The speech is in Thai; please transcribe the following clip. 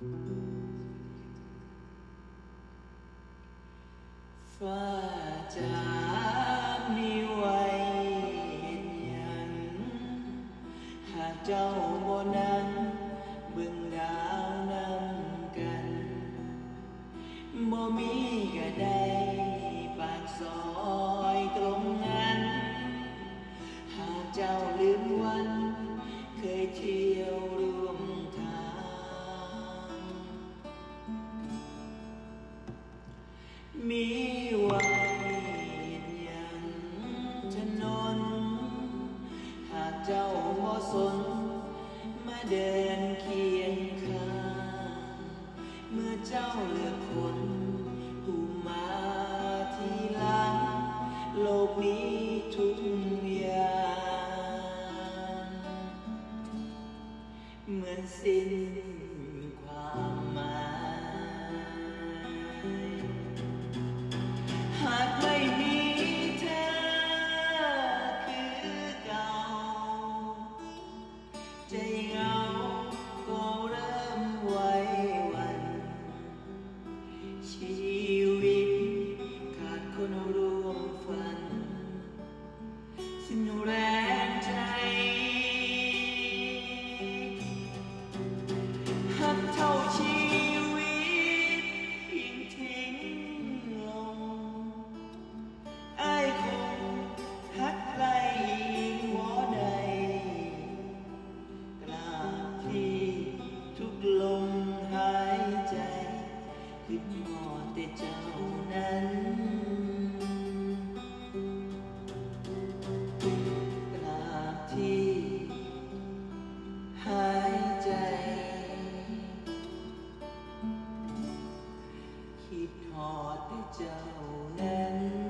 ฟ้าจ๋ามีไว้เห็นยัง หากเจ้าบ่นั้นเบิ่งดาวนำกันบ่มีก็ไดปากซอยตรงนั้น หากเจ้าลืมวันเคยที่ มีไว้อย่างถนนหากเจ้าบ่สน มาเดินเคียงข้างเมื่อเจ้าเลือกคนผู้มาทีหลังโลกนี้ทุกอย่างเหมือนสิ้นความ ใคิดมอดแต่เจ้านั้นกราบที่หายใจ คิดหอดแต่เจ้านั้น